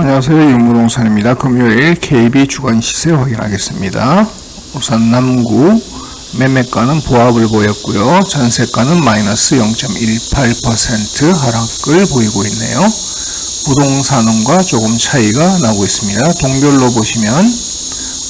안녕하세요. 윤무동산입니다. 금요일 KB 주간 시세 확인하겠습니다. 우선 남구 매매가는 보합을 보였고요. 전세가는 마이너스 0.18% 하락을 보이고 있네요. 부동산원과 조금 차이가 나고 있습니다. 동별로 보시면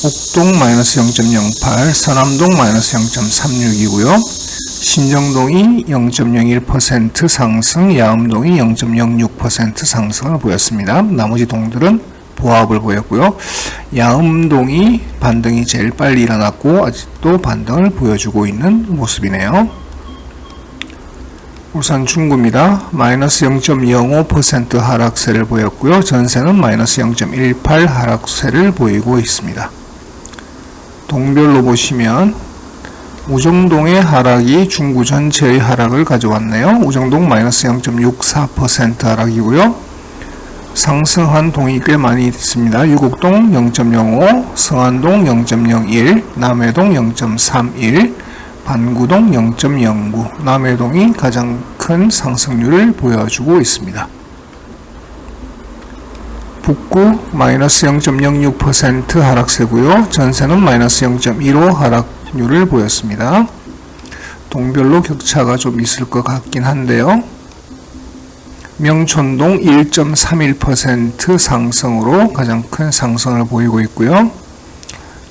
옥동 마이너스 0.08, 서남동 마이너스 0.36이고요. 신정동이 0.01% 상승, 야음동이 0.06% 상승을 보였습니다. 나머지 동들은 보합을 보였고요. 야음동이 반등이 제일 빨리 일어났고 아직도 반등을 보여주고 있는 모습이네요. 우선 중구입니다. 마이너스 0.05% 하락세를 보였고요. 전세는 마이너스 0.18 하락세를 보이고 있습니다. 동별로 보시면 우정동의 하락이 중구 전체의 하락을 가져왔네요. 우정동 마이너스 0.64% 하락이고요. 상승한 동이 꽤 많이 있습니다. 유곡동 0.05, 성안동 0.01, 남해동 0.31, 반구동 0.09, 남해동이 가장 큰 상승률을 보여주고 있습니다. 북구 마이너스 0.06% 하락세고요. 전세는 마이너스 0.15 하락률을 보였습니다. 동별로 격차가 좀 있을 것 같긴 한데요. 명촌동 1.31% 상승으로 가장 큰 상승을 보이고 있고요.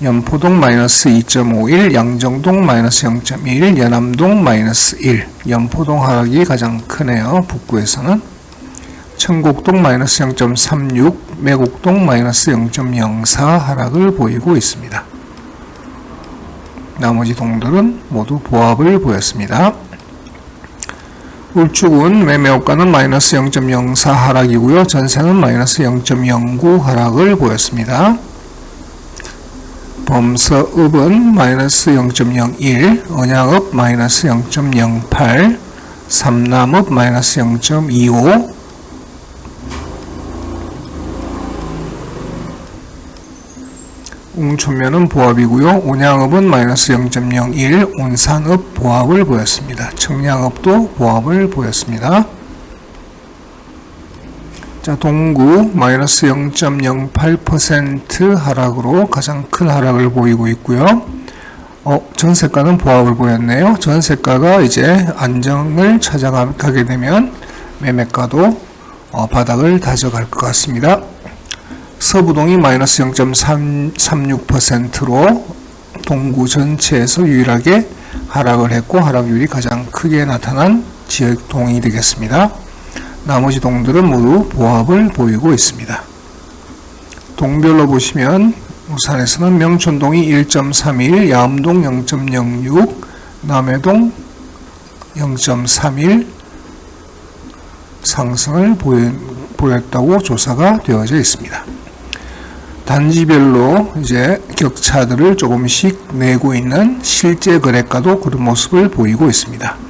연포동 마이너스 2.51, 양정동 마이너스 0.1, 연암동 마이너스 1, 연포동 하락이 가장 크네요. 북구에서는. 청곡동 마이너스 0.36, 매곡동 마이너스 0.04 하락을 보이고 있습니다. 나머지 동들은 모두 보합을 보였습니다. 울주군 매매호가는 마이너스 0.04 하락이고요. 전세는 마이너스 0.09 하락을 보였습니다. 범서읍은 마이너스 0.01, 언양읍 마이너스 0.08, 삼남읍 마이너스 0.25, 웅촌면은 보합이고요. 온양읍은 마이너스 0.01, 온산읍 보합을 보였습니다. 청량읍도 보합을 보였습니다. 자, 동구 마이너스 0.08% 하락으로 가장 큰 하락을 보이고 있고요. 어, 전세가는 보합을 보였네요. 전세가가 이제 안정을 찾아가게 되면 매매가도 어, 바닥을 다져갈 것 같습니다. 서부동이 마이너스 0.36%로 동구 전체에서 유일하게 하락을 했고 하락률이 가장 크게 나타난 지역동이 되겠습니다. 나머지 동들은 모두 보합을 보이고 있습니다. 동별로 보시면 우산에서는 명촌동이 1.31, 야암동 0.06, 남해동 0.31 상승을 보였다고 조사가 되어져 있습니다. 단지별로 이제 격차들을 조금씩 내고 있는 실제 거래가도 그런 모습을 보이고 있습니다.